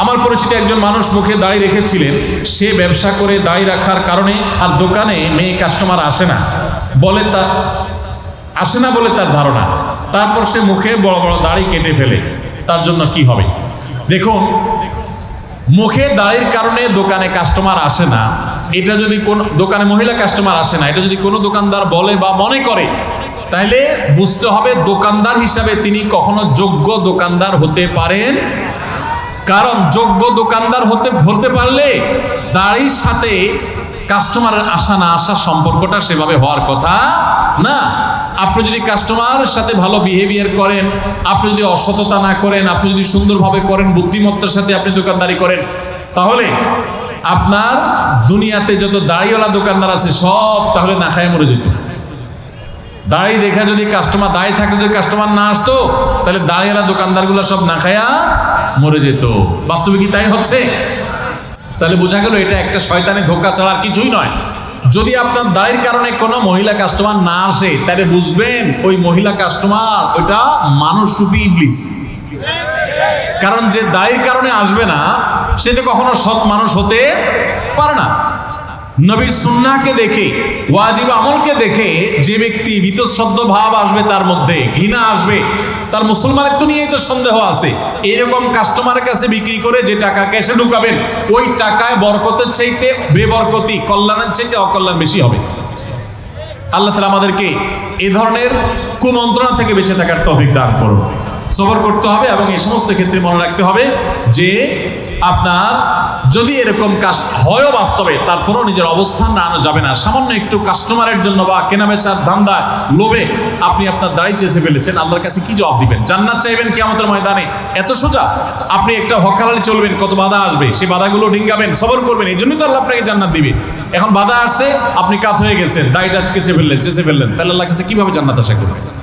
আমার পরিচিত একজন মানুষ মুখে দাড়ি রেখেছিলেন। সে ব্যবসা করে দাড়ি রাখার কারণে আর দোকানে মেয়ে কাস্টমার আসে না। বলে তার আসে না বলে তার ধারণা। তারপর সে মুখে বড় বড় দাড়ি কেটে ফেলে। তার জন্য কি হবে? দেখুন, মুখে দাড়ির কারণে দোকানে কাস্টমার আসে না। এটা যদি কোন, দোকানে মহিলা কাস্টমার আসে না। এটা যদি কোনো দোকানদার বলে বা মনে করে, তাহলে বুঝতে হবে দোকানদার হিসাবে তিনি কখনো যোগ্য দোকানদার হতে পারেন কারণ যোগ্য দোকানদার হতে হতে পারলে দাড়ির সাথে কাস্টমারের আসা না আসার সম্পর্কটা সেভাবে হওয়ার কথা না। আপনি যদি কাস্টমারের সাথে ভালো বিহেভিয়ার করেন, আপনি যদি অসততা না করেন, আপনি যদি সুন্দরভাবে করেন, বুদ্ধিমত্তার সাথে আপনি দোকানদারি করেন, তাহলে আপনার দুনিয়াতে যত দাড়িওয়ালা দোকানদার আছে সব তাহলে না খায় মরে যেত। দাড়ি দেখা যদি কাস্টমার দাড়ি থাকলে যদি কাস্টমার না আসতো, তাহলে দাড়িওয়ালা দোকানদারগুলো সব না খায়া মরে যেত। বাস্তবে কি তাই হচ্ছে? তাহলে বোঝা গেল এটা একটা শয়তানি ধোকা ছাড়া আর কিছুই নয়। যদি আপনার দায়ের কারণে কোনো মহিলা কাস্টমার না আসে, তাহলে বুঝবেন ওই মহিলা কাস্টমার ওইটা মানুষ রূপী ইবলিস। কারণ যে দায়ের কারণে আসবে না, সে তো কখনো সৎ মানুষ হতে পারে না। নবীর সুন্নাহকে দেখে, ওয়াজিব আমলকে দেখে যে ব্যক্তি বীতশ্রদ্ধ ভাব আসবে তার মধ্যে, ঘৃণা আসবে, তার মুসলমানের তো নিয়েই তো সন্দেহ আছে। এরকম কাস্টমারের কাছে বিক্রি করে যে টাকা ক্যাশে ঢুকাবেন, ওই টাকায় বরকতের চাইতে বেবরকতি, কল্যাণের চাইতে অকল্যাণ বেশি হবে। আল্লাহ তালা আমাদেরকে এ ধরনের কুমন্ত্রণা থেকে বেঁচে থাকার তফিক দান করুন। সবর করতে হবে এবং এই সমস্ত ক্ষেত্রে মনে রাখতে হবে যে আপনার যদি এরকম কাজ হয়ও বাস্তবে, তারপরেও নিজের অবস্থান রানো যাবে না। সামান্য একটু কাস্টমারের জন্য বা কেনাবেচার ধান্দা, লোভে আপনি আপনার দাড়ি চেষে ফেলেছেন, আল্লাহর কাছে কি জবাব দিবেন? জান্নাত চাইবেন কেমতের ময়দানে? এত সোজা? আপনি একটা হকালালি চলবেন, কত বাধা আসবে? সেই বাধাগুলো ডিঙ্গাবেন, সবর করবেন এই জন্যই তো আল্লাহ আপনাকে জান্নাত দিবে। এখন বাধা আসছে, আপনি কাত হয়ে গেছেন, দাড়িটা চেঁচে ফেললেন চেষে ফেললেন। তাহলে আল্লাহ কাছে কীভাবে জান্নাত আশা করবেন?